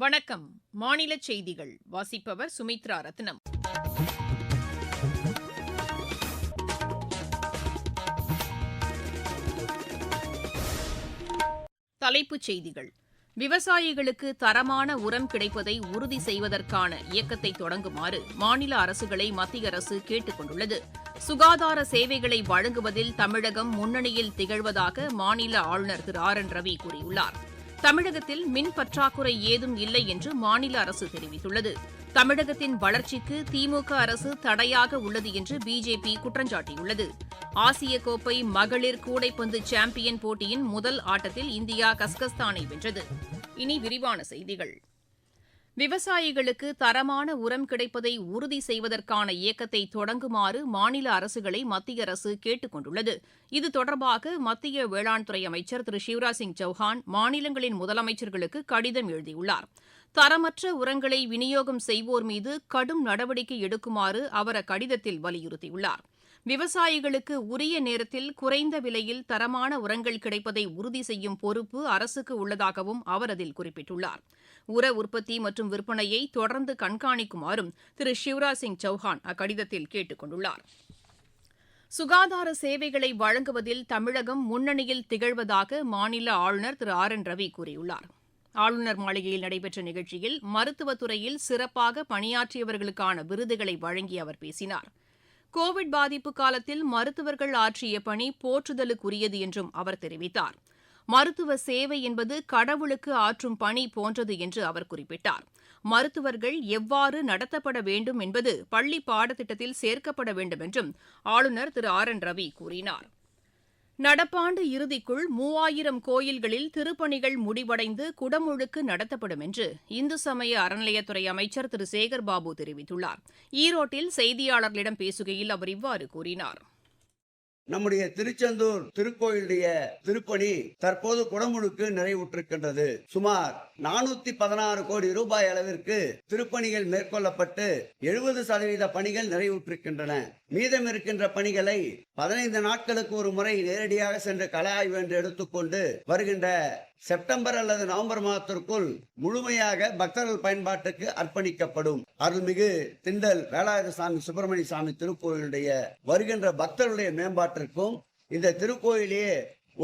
வணக்கம். மாநில செய்திகள். வாசிப்பவர் சுமித்ரா ரத்னம். தலைப்புச் செய்திகள். விவசாயிகளுக்கு தரமான உரம் கிடைப்பதை உறுதி செய்வதற்கான இயக்கத்தை தொடங்குமாறு மாநில அரசுகளை மத்திய அரசு கேட்டுக் கொண்டுள்ளது. சுகாதார சேவைகளை வழங்குவதில் தமிழகம் முன்னணியில் திகழ்வதாக மாநில ஆளுநர் திரு ஆர் என் ரவி கூறியுள்ளார். தமிழகத்தில் மின் பற்றாக்குறை ஏதும் இல்லை என்று மாநில அரசு தெரிவித்துள்ளது. தமிழகத்தின் வளர்ச்சிக்கு திமுக அரசு தடையாக உள்ளது என்று பிஜேபி குற்றஞ்சாட்டியுள்ளது ஆசிய கோப்பை மகளிர் கூடைப்பந்து சாம்பியன் போட்டியின் முதல் ஆட்டத்தில் இந்தியா கஸ்கஸ்தானை வென்றது. இனி விரிவான செய்திகள். விவசாயிகளுக்கு தரமான உரம் கிடைப்பதை உறுதி செய்வதற்கான இயக்கத்தை தொடங்குமாறு மாநில அரசுகளை மத்திய அரசு கேட்டுக் கொண்டுள்ளது. இது தொடர்பாக மத்திய வேளாண் துறை அமைச்சர் திரு. சிவராஜ் சிங் சௌஹான் மாநிலங்களின் முதலமைச்சர்களுக்கு கடிதம் எழுதியுள்ளார். தரமற்ற உரங்களை விநியோகம் செய்வோர் மீது கடும் நடவடிக்கை எடுக்குமாறு அவர் அக்கடிதத்தில் வலியுறுத்தியுள்ளார். விவசாயிகளுக்கு உரிய நேரத்தில் குறைந்த விலையில் தரமான உரங்கள் கிடைப்பதை உறுதி செய்யும் பொறுப்பு அரசுக்கு உள்ளதாகவும் அவர் அதில் குறிப்பிட்டுள்ளார். உர உற்பத்தி மற்றும் விற்பனையை தொடர்ந்து கண்காணிக்குமாறும் திரு சிவராஜ் சிங் சௌஹான் அக்கடிதத்தில் கேட்டுக் கொண்டுள்ளார். சுகாதார சேவைகளை வழங்குவதில் தமிழகம் முன்னணியில் திகழ்வதாக மாநில ஆளுநர் திரு ஆர் என் ரவி கூறியுள்ளார். ஆளுநர் மாளிகையில் நடைபெற்ற நிகழ்ச்சியில் மருத்துவத்துறையில் சிறப்பாக பணியாற்றியவர்களுக்கான விருதுகளை வழங்கி அவர் பேசினார். கோவிட் பாதிப்பு காலத்தில் மருத்துவர்கள் ஆற்றிய பணி போற்றுதலுக்குரியது என்றும் அவர் தெரிவித்தார். மருத்துவ சேவை என்பது கடவுளுக்கு ஆற்றும் பணி போன்றது என்று அவர் குறிப்பிட்டார். மருத்துவர்கள் எவ்வாறு நடத்தப்பட வேண்டும் என்பது பள்ளி பாடத்திட்டத்தில் சேர்க்கப்பட வேண்டும் என்றும் ஆளுநர் திரு ஆர் என் ரவி கூறினார். நடப்பாண்டு இறுதிக்குள் மூவாயிரம் கோயில்களில் திருப்பணிகள் முடிவடைந்து குடமுழுக்கு நடத்தப்படும் என்று இந்து சமய அறநிலையத்துறை அமைச்சர் திரு சேகர் பாபு தெரிவித்துள்ளார். ஈரோட்டில் செய்தியாளர்களிடம் பேசுகையில் அவர் இவ்வாறு கூறினார். நம்முடைய திருச்செந்தூர் திருக்கோயிலுடைய திருப்பணி தற்போது குடமுழுக்கு நிறைவுற்றிருக்கின்றது. சுமார் நானூத்தி பதினாறு கோடி ரூபாய் அளவிற்கு திருப்பணிகள் மேற்கொள்ளப்பட்டு எழுபது சதவீத பணிகள் நிறைவுற்றிருக்கின்றன. மீதம் இருக்கின்ற பணிகளை பதினைந்து நாட்களுக்கு ஒரு முறை நேரடியாக சென்று கலாய்வு ஆய்வு என்று எடுத்துக்கொண்டு வருகின்ற செப்டம்பர் அல்லது நவம்பர் மாதத்திற்குள் முழுமையாக பக்தர்கள் பயன்பாட்டுக்கு அர்ப்பணிக்கப்படும். அருள்மிகு திண்டல் வேலாயுத சாமி சுப்பிரமணிய சாமி திருக்கோயிலுடைய வருகின்ற பக்தர்களுடைய மேம்பாட்டிற்கும் இந்த திருக்கோயிலே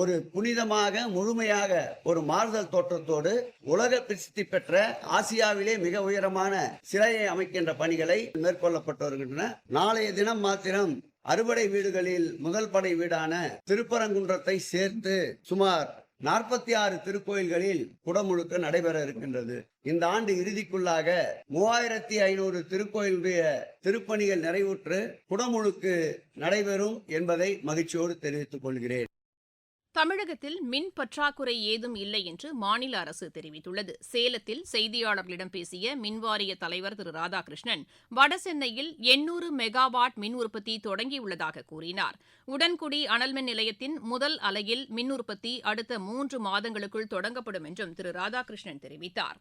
ஒரு புனிதமாக முழுமையாக ஒரு மாறுதல் தோற்றத்தோடு உலக பிரசித்தி பெற்ற ஆசியாவிலே மிக உயரமான சிலையை அமைக்கின்ற பணிகளை மேற்கொள்ளப்பட்டு வருகின்றன. நாளைய தினம் மாத்திரம் அறுபடை வீடுகளில் முதல் படை வீடான திருப்பரங்குன்றத்தை சேர்த்து சுமார் நாற்பத்தி ஆறு திருக்கோயில்களில் குடமுழுக்க நடைபெற இருக்கின்றது. இந்த ஆண்டு இறுதிக்குள்ளாக மூவாயிரத்தி ஐநூறு திருக்கோயிலுடைய திருப்பணிகள் நிறைவுற்று குடமுழுக்கு நடைபெறும் என்பதை மகிழ்ச்சியோடு தெரிவித்துக் கொள்கிறேன். தமிழகத்தில் மின் பற்றாக்குறை ஏதும் இல்லை என்று மாநில அரசு தெரிவித்துள்ளது. சேலத்தில் செய்தியாளர்களிடம் பேசிய மின்வாரிய தலைவர் திரு ராதாகிருஷ்ணன் வடசென்னையில் எண்ணூறு மெகாவாட் மின் உற்பத்தி தொடங்கியுள்ளதாக கூறினார். உடன்குடி அனல்மின் நிலையத்தின் முதல் அலையில் மின் உற்பத்தி அடுத்த மூன்று மாதங்களுக்குள் தொடங்கப்படும் என்றும் திரு ராதாகிருஷ்ணன் தெரிவித்தார்.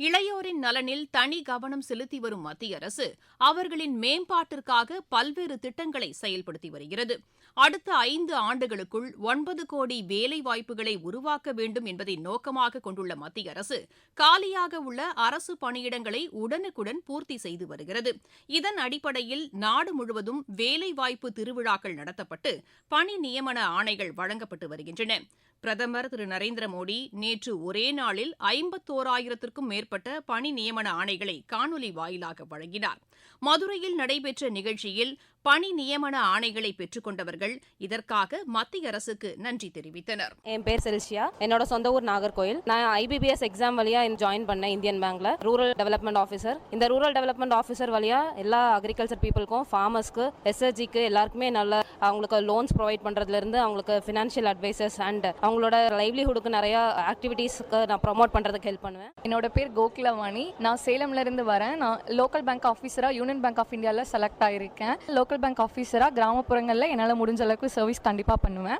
இளையோரின் நலனில் தனி கவனம் செலுத்தி வரும் மத்திய அரசு அவர்களின் மேம்பாட்டிற்காக பல்வேறு திட்டங்களை செயல்படுத்தி வருகிறது. அடுத்த ஐந்து ஆண்டுகளுக்குள் ஒன்பது கோடி வேலை வாய்ப்புகளை உருவாக்க வேண்டும் என்பதை நோக்கமாக கொண்டுள்ள மத்திய அரசு காலியாக உள்ள அரசு பணியிடங்களை உடனுக்குடன் பூர்த்தி செய்து வருகிறது. இதன் அடிப்படையில் நாடு முழுவதும் வேலைவாய்ப்பு திருவிழாக்கள் நடத்தப்பட்டு பணி நியமன ஆணைகள் வழங்கப்பட்டு வருகின்றன. பிரதமர் திரு. நரேந்திர மோடி நேற்று ஒரே நாளில் ஐம்பத்தோராயிரத்திற்கும் மேற்பட்ட பணி நியமன ஆணைகளை காணொலி வாயிலாக வழங்கினார். மதுரையில் நடைபெற்ற நிகழ்ச்சியில் பணி நியமன ஆணைகளை பெற்றுக்கொண்டவர்கள் இதற்காக மத்திய அரசுக்கு நன்றி தெரிவித்தனர். என் பேர் செல்சியா. என்னோட சொந்த ஊர் நாகர்கோயில் நான் ஐபிபிஎஸ் எக்ஸாம் வழியா ஜாயின் பண்ணேன் இந்தியன் பேங்க்ல ரூரல் டெவலப்மெண்ட் ஆஃபீஸர் இந்த ரூரல் டெவலப்மெண்ட் ஆஃபீஸர் வழியா எல்லா அக்ரிகல்ச்சர் பீப்புளுக்கும் ஃபார்மர்ஸ்க்கு எஸ்எஸ்ஜிக்கு எல்லாருக்குமே நல்ல அவங்களுக்கு லோன்ஸ் ப்ரொவைட் பண்றதுல இருந்து அவங்களுக்கு ஃபினான்ஷியல் அட்வைசஸ் அண்ட் அவங்களோட லைவ்லிஹுட்டுக்கு நிறைய ஆக்டிவிட்டீஸ்க்கு நான் ப்ரொமோட் பண்றதுக்கு ஹெல்ப் பண்ணுவேன். என்னோட பேர் கோகிலவாணி. நான் சேலம்ல இருந்து வரேன். நான் லோக்கல் பேங்க் ஆஃபீஸராக யூனியன் பேங்க் ஆஃப் இந்தியாவில் செலக்ட் ஆகியிருக்கேன் லோக்கல் பேங்க் ஆஃபீஸராக கிராமப்புறங்களில் என்னால் முடிஞ்ச அளவுக்கு சர்வீஸ் கண்டிப்பாக பண்ணுவேன்.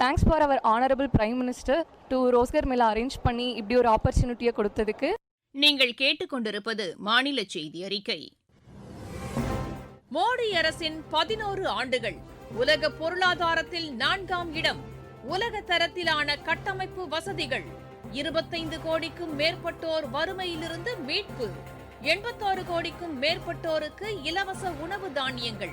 Thanks for our honourable prime minister to Rozgar Mela arrange பண்ணி இப்படி ஒரு ஆப்பர்ச்சுனிட்டியை கொடுத்ததுக்கு. நீங்கள் கேட்டுக்கொண்டிருப்பது மாநில செய்தி அறிக்கை. மோடி அரசின் பதினோரு ஆண்டுகள் உலக பொருளாதாரத்தில் நான்காம் இடம் உலக தரத்திலான கட்டமைப்பு வசதிகள் இருபத்தைந்து கோடிக்கும் மேற்பட்டோர் வறுமையிலிருந்து மீட்பு எண்பத்தாறு கோடிக்கும் மேற்பட்டோருக்கு இலவச உணவு தானியங்கள்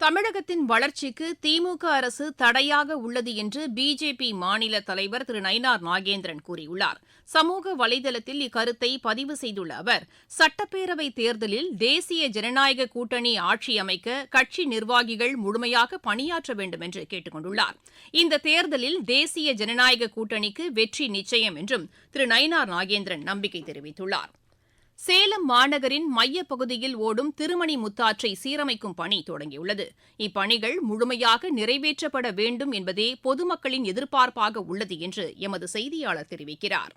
தமிழகத்தின் வளர்ச்சிக்கு திமுக அரசு தடையாக உள்ளது என்று பிஜேபி மாநில தலைவர் திரு நயினார் நாகேந்திரன் கூறியுள்ளார். சமூக வலைதளத்தில் இக்கருத்தை பதிவு செய்துள்ள அவர் சட்டப்பேரவை தேர்தலில் தேசிய ஜனநாயக கூட்டணி ஆட்சி அமைக்க கட்சி நிர்வாகிகள் முழுமையாக பணியாற்ற வேண்டும் என்று கேட்டுக் கொண்டுள்ளார் இந்த தேர்தலில் தேசிய ஜனநாயக கூட்டணிக்கு வெற்றி நிச்சயம் என்றும் திரு நயினார் நாகேந்திரன் நம்பிக்கை தெரிவித்துள்ளார். சேலம் மாநகரின் மையப்பகுதியில் ஓடும் திருமணி முத்தாற்றை சீரமைக்கும் பணி தொடங்கியுள்ளது. இப்பணிகள் முழுமையாக நிறைவேற்றப்பட வேண்டும் என்பதே பொதுமக்களின் எதிர்பார்ப்பாக உள்ளது என்று எமது செய்தியாளர் தெரிவிக்கிறார்.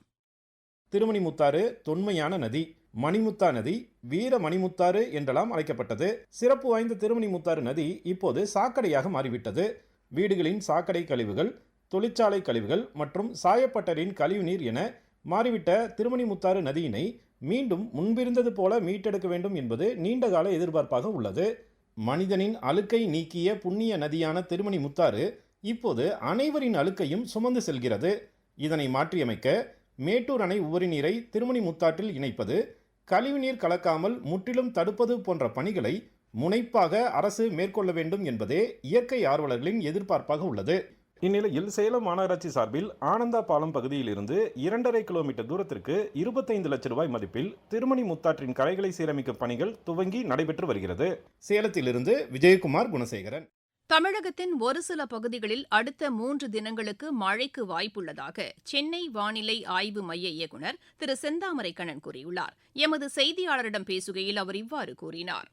திருமணிமுத்தாறு தொன்மையான நதி மணிமுத்தா நதி வீர மணிமுத்தாறு என்றெல்லாம் அழைக்கப்பட்டது. சிறப்பு வாய்ந்த திருமணிமுத்தாறு நதி இப்போது சாக்கடையாக மாறிவிட்டது. வீடுகளின் சாக்கடை கழிவுகள் தொழிற்சாலை கழிவுகள் மற்றும் சாயப்பட்டரின் கழிவுநீர் என மாறிவிட்ட திருமணிமுத்தாறு நதியினை மீண்டும் முன்பிருந்தது போல மீட்டெடுக்க வேண்டும் என்பது நீண்டகால எதிர்பார்ப்பாக உள்ளது. மனிதனின் அழுக்கை நீக்கிய புண்ணிய நதியான திருமணி முத்தாறு இப்போது அனைவரின் அழுக்கையும் சுமந்து செல்கிறது. இதனை மாற்றியமைக்க மேட்டூர் அணை உபரி நீரை திருமணி முத்தாற்றில் இணைப்பது கழிவுநீர் கலக்காமல் முற்றிலும் தடுப்பது போன்ற பணிகளை முனைப்பாக அரசு மேற்கொள்ள வேண்டும் என்பதே இயற்கை ஆர்வலர்களின் எதிர்பார்ப்பாக உள்ளது. இந்நிலையில் சேலம் மாநகராட்சி சார்பில் ஆனந்தா பாலம் பகுதியிலிருந்து இரண்டரை கிலோமீட்டர் தூரத்திற்கு இருபத்தைந்து லட்சம் ரூபாய் மதிப்பில் திருமணி முத்தாற்றின் கரைகளை சீரமைக்கும் பணிகள் துவங்கி நடைபெற்று வருகிறது. சேலத்திலிருந்து விஜயகுமார் குணசேகரன். தமிழகத்தின் ஒரு சில பகுதிகளில் அடுத்த மூன்று தினங்களுக்கு மழைக்கு வாய்ப்புள்ளதாக சென்னை வானிலை ஆய்வு மைய இயக்குநர் திரு செந்தாமரை கண்ணன் கூறியுள்ளார். எமது செய்தியாளரிடம் பேசுகையில் அவர் இவ்வாறு கூறினார்.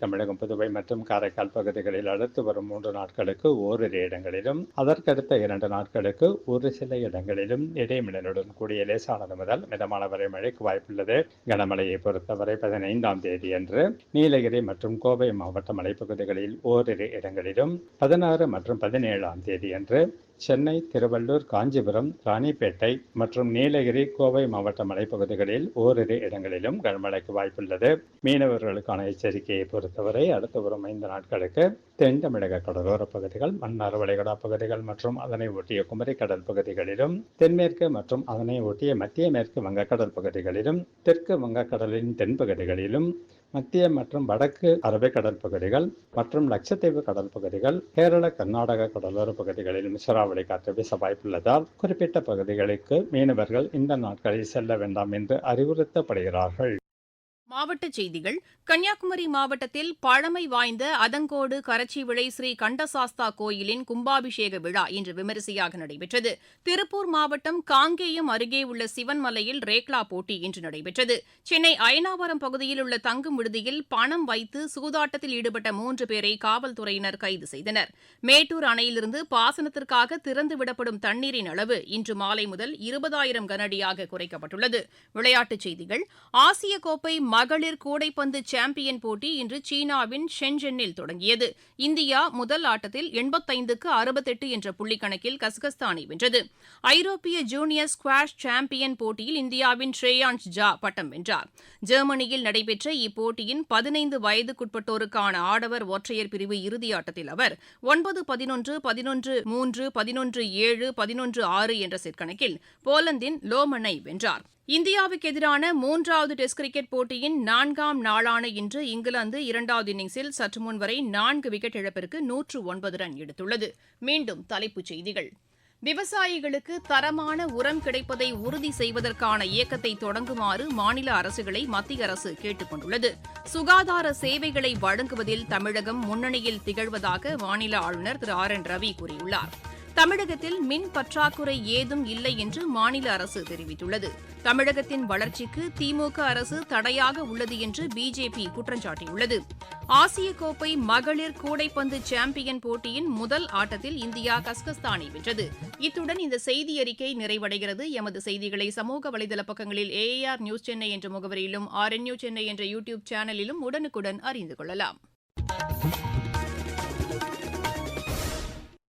தமிழகம் புதுவை மற்றும் காரைக்கால் பகுதிகளில் அடுத்து வரும் மூன்று நாட்களுக்கு ஓரிரு இடங்களிலும் அதற்கடுத்த இரண்டு நாட்களுக்கு ஒரு சில இடங்களிலும் இடைமின்னலுடன் கூடிய லேசானது முதல் மிதமான வரை மழைக்கு வாய்ப்புள்ளது. கனமழையை பொறுத்தவரை பதினைந்தாம் தேதி அன்று நீலகிரி மற்றும் கோவை மாவட்ட மலைப்பகுதிகளில் ஓரிரு இடங்களிலும் பதினாறு மற்றும் பதினேழாம் தேதி அன்று சென்னை திருவள்ளூர் காஞ்சிபுரம் ராணிப்பேட்டை மற்றும் நீலகிரி கோவை மாவட்ட மலைப்பகுதிகளில் ஓரிரு இடங்களிலும் கனமழைக்கு வாய்ப்புள்ளது. மீனவர்களுக்கான எச்சரிக்கையை பொறுத்தவரை அடுத்த வரும் ஐந்து நாட்களுக்கு தென் தமிழக கடலோர பகுதிகள் மன்னார் வளைகுடா பகுதிகள் மற்றும் அதனை ஒட்டிய குமரி கடல் பகுதிகளிலும் தென்மேற்கு மற்றும் அதனை ஒட்டிய மத்திய மேற்கு வங்கக்கடல் பகுதிகளிலும் தெற்கு வங்கக்கடலின் தென்பகுதிகளிலும் மத்திய மற்றும் வடக்கு அரபிக்கடல் பகுதிகள் மற்றும் லட்சத்தீவு கடல் பகுதிகள் கேரள கர்நாடக கடலோர பகுதிகளில் மிசராவளி காற்று வீச வாய்ப்புள்ளதால் குறிப்பிட்ட பகுதிகளுக்கு மீனவர்கள் இந்த நாட்களில் செல்ல வேண்டாம் என்று அறிவுறுத்தப்படுகிறார்கள். மாவட்டச் செய்திகள். கன்னியாகுமரி மாவட்டத்தில் பழமை வாய்ந்த அதங்கோடு கரச்சிவிளை ஸ்ரீ கண்டசாஸ்தா கோயிலின் கும்பாபிஷேக விழா இன்று விமரிசையாக நடைபெற்றது. திருப்பூர் மாவட்டம் காங்கேயம் அருகே உள்ள சிவன்மலையில் ரேக்லா போட்டி இன்று நடைபெற்றது. சென்னை அயனாவரம் பகுதியில் உள்ள தங்கும் விடுதியில் பணம் வைத்து சூதாட்டத்தில் ஈடுபட்ட மூன்று பேரை காவல்துறையினர் கைது செய்தனர். மேட்டூர் அணையிலிருந்து பாசனத்திற்காக திறந்துவிடப்படும் தண்ணீரின் அளவு இன்று மாலை முதல் இருபதாயிரம் கனஅடியாக குறைக்கப்பட்டுள்ளது. விளையாட்டுச் செய்திகள். ஆசிய கோப்பை மகளிர் கூடைப்பந்து சாம்பியன் போட்டி இன்று சீனாவின் ஷென்ஜென்னில் தொடங்கியது. இந்தியா முதல் ஆட்டத்தில் எண்பத்தைந்துக்கு அறுபத்தெட்டு என்ற புள்ளிக்கணக்கில் கசகஸ்தானை வென்றது. ஐரோப்பிய ஜூனியர் ஸ்குவாஷ் சாம்பியன் போட்டியில் இந்தியாவின் ஸ்ரேயான்ஸ் ஜா பட்டம் வென்றார். ஜெர்மனியில் நடைபெற்ற இப்போட்டியின் பதினைந்து வயதுக்குட்பட்டோருக்கான ஆடவர் ஒற்றையர் பிரிவு இறுதியாட்டத்தில் அவர் ஒன்பது பதினொன்று பதினொன்று மூன்று பதினொன்று ஏழு பதினொன்று ஆறு என்ற செட் கணக்கில் போலந்தின் லோமனை வென்றார். இந்தியாவுக்கு எதிரான மூன்றாவது டெஸ்ட் கிரிக்கெட் போட்டியின் நான்காம் நாளான இன்று இங்கிலாந்து இரண்டாவது இன்னிங்ஸில் சற்று முன் வரை நான்கு விக்கெட் இழப்பிற்கு நூற்று ஒன்பது ரன் எடுத்துள்ளது. மீண்டும் தலைப்புச் செய்திகள். விவசாயிகளுக்கு தரமான உரம் கிடைப்பதை உறுதி செய்வதற்கான இயக்கத்தை தொடங்குமாறு மாநில அரசுகளை மத்திய அரசு கேட்டுக் கொண்டுள்ளது. சுகாதார சேவைகளை வழங்குவதில் தமிழகம் முன்னணியில் திகழ்வதாக மாநில ஆளுநர் திரு ஆர் என் ரவி கூறியுள்ளார். தமிழகத்தில் மின் பற்றாக்குறை ஏதும் இல்லை என்று மாநில அரசு தெரிவித்துள்ளது. தமிழகத்தின் வளர்ச்சிக்கு திமுக அரசு தடையாக உள்ளது என்று பிஜேபி குற்றம் சாட்டியுள்ளது. ஆசிய கோப்பை மகளிர் கூடைப்பந்து சாம்பியன் போட்டியின் முதல் ஆட்டத்தில் இந்தியா கஸ்கஸ்தானை வென்றது. இத்துடன் இந்த செய்தி அறிக்கை நிறைவடைகிறது. எமது செய்திகளை சமூக வலைதள பக்கங்களில் ஏஆர் நியூஸ் சென்னை என்ற முகவரியிலும் ஆர்என்யூ சென்னை என்ற யூடியூப் சேனலிலும் உடனுக்குடன் அறிந்து கொள்ளலாம்.